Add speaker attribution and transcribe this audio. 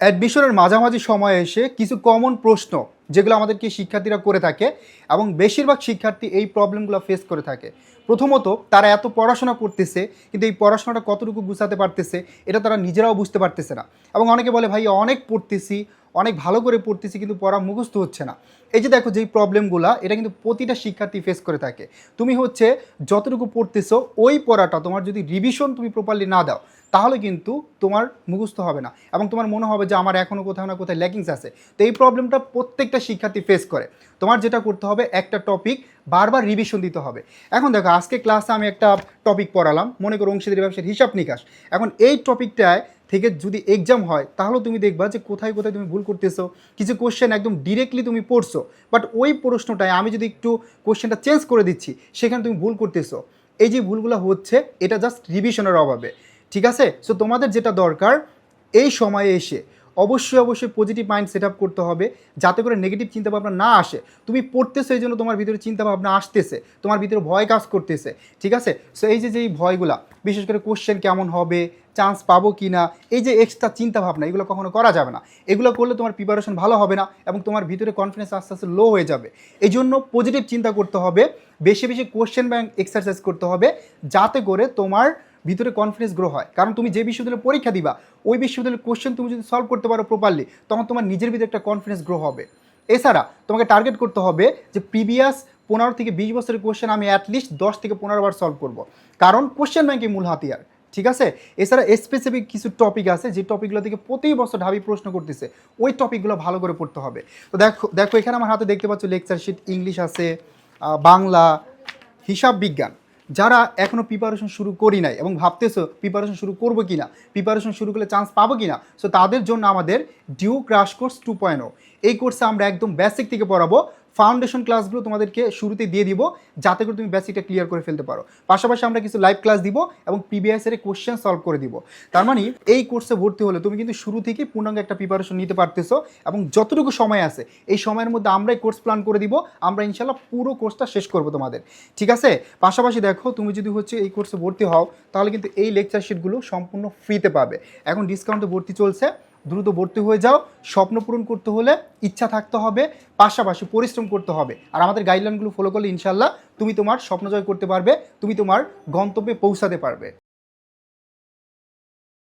Speaker 1: অ্যাডমিশনের মাঝামাঝি সময়ে এসে কিছু কমন প্রশ্ন যেগুলো আমাদেরকে শিক্ষার্থীরা করে থাকে এবং বেশিরভাগ শিক্ষার্থী এই প্রবলেমগুলো ফেস করে থাকে। প্রথমত, তারা এত পড়াশোনা করতেছে, কিন্তু এই পড়াশোনাটা কতটুকু গুছাতে পারতেছে, এটা তারা নিজেরাও বুঝতে পারতেছে না। এবং অনেকে বলে, ভাই, অনেক পড়তেছি অনেক ভালো করে পড়তেছি, কিন্তু পড়া মুখস্থ হচ্ছে না। এই যে দেখো যেই প্রবলেমগুলো, এটা কিন্তু প্রতিটা শিক্ষার্থী ফেস করে থাকে। তুমি হচ্ছে যতটুকু পড়তেছো, ওই পড়াটা তোমার যদি রিভিশন তুমি প্রপারলি না দাও, তাহলে কিন্তু তোমার মুখস্থ হবে না এবং তোমার মনে হবে যে আমার এখনও কোথাও না কোথায় ল্যাকিংস আছে। তো এই প্রবলেমটা প্রত্যেকটা শিক্ষার্থী ফেস করে। তোমার যেটা করতে হবে, একটা টপিক বারবার রিভিশন দিতে হবে। এখন দেখো, আজকে ক্লাসে আমি একটা টপিক পড়ালাম, মনে করো অংশীদারি ব্যবসার হিসাব নিকাশ। এখন এই টপিকটায় থেকে যদি এক্সাম হয়, তাহলেও তুমি দেখবা যে কোথায় কোথায় তুমি ভুল করতেছো। কিছু কোশ্চেন একদম ডিরেক্টলি তুমি পড়ছো। বাট ওই প্রশ্নটায় আমি যদি একটু কোশ্চেনটা চেঞ্জ করে দিচ্ছি, সেখানে তুমি ভুল করতেছো। এই যে ভুলগুলো হচ্ছে, এটা জাস্ট রিভিশনের অভাবে। ঠিক আছে? সো তোমাদের যেটা দরকার, এই সময়ে এসে অবশ্যই অবশ্যই পজিটিভ মাইন্ড সেট আপ করতে হবে। যাতে করে নেগেটিভ চিন্তাভাবনা না আসে। তুমি পড়তেছো এই জন্য তোমার ভিতরে চিন্তাভাবনা আসতেছে। তোমার ভিতরে ভয় কাজ করতেছে। ঠিক আছে? সো এই যে যেই ভয়গুলা, বিশেষ করে কোশ্চেন কেমন হবে চান্স পাবো কি না এই যে এক্সট্রা চিন্তাভাবনা, এগুলো কখনো করা যাবে না। এগুলো করলে তোমার প্রিপারেশন ভালো হবে না এবং তোমার ভিতরে কনফিডেন্স আস্তে আস্তে লো হয়ে যাবে। এই জন্য পজিটিভ চিন্তা করতে হবে। বেশি বেশি কোশ্চেন ব্যাংক এক্সারসাইজ করতে হবে। যাতে করে তোমার ভিতরে কনফিডেন্স গ্রো হয়। কারণ তুমি যে বিশ্ববিদ্যালয়ে পরীক্ষা দিবা, ওই বিশ্ববিদ্যালয়ের কোশ্চেন তুমি যদি সলভ করতে পারো প্রপারলি তখন তোমার নিজের ভিতরে একটা কনফিডেন্স গ্রো হবে। এছাড়া তোমাকে টার্গেট করতে হবে যে প্রিভিয়াস পনেরো থেকে বিশ বছরের কোশ্চেন আমি অ্যাটলিস্ট দশ থেকে পনেরো বার সলভ করব। কারণ কোশ্চেন ব্যাংকে মূল হাতিয়ার, ঠিক আছে? এছাড়া স্পেসিফিক কিছু টপিক আছে, যে টপিকগুলো থেকে প্রতি বছর ঢাবি প্রশ্ন করতেছে, ওই টপিকগুলো ভালো করে পড়তে হবে। তো দেখো দেখো, এখানে আমার হাতে দেখতে পাচ্ছ লেকচার শিট ইংলিশ আছে বাংলা, হিসাব বিজ্ঞান। যারা এখনও প্রিপারেশন শুরু করি নাই এবং ভাবতেছো প্রিপারেশন শুরু করব কি না প্রিপারেশন শুরু করলে চান্স পাবো কি না সো তাদের জন্য আমাদের DU crash course two point এই কোর্সে আমরা একদম বেসিক থেকে পড়াবো ফাউন্ডেশন ক্লাসগুলো তোমাদেরকে শুরুতে দিয়ে দিব, যাতে করে তুমি বেসিকটা ক্লিয়ার করে ফেলতে পারো। পাশাপাশি আমরা কিছু লাইভ ক্লাস দিব এবং প্রিভিয়াস এর কোশ্চেন সলভ করে দিব। তার মানে এই কোর্সে ভর্তি হলে তুমি কিন্তু শুরু থেকেই পূর্ণাঙ্গ একটা প্রিপারেশন নিতে পারতেছো এবং যতটুকু সময় আছে, এই সময়ের মধ্যে আমরাই কোর্স প্ল্যান করে দিব, আমরা ইনশাল্লাহ পুরো কোর্সটা শেষ করব তোমাদের। ঠিক আছে? পাশাপাশি দেখো, তুমি যদি হচ্ছে এই কোর্সে ভর্তি হও, তাহলে কিন্তু এই লেকচার শিটগুলো সম্পূর্ণ ফ্রিতে পাবে। এখন ডিসকাউন্টে ভর্তি চলছে। দ্রুত ভর্তি হয়ে যাও। স্বপ্ন পূরণ করতে হলে ইচ্ছা থাকতে হবে, পাশাপাশি পরিশ্রম করতে হবে। আর আমাদের গাইডলাইনগুলো ফলো করলে ইনশাল্লাহ তুমি তোমার স্বপ্ন জয় করতে পারবে, তুমি তোমার গন্তব্যে পৌঁছাতে পারবে।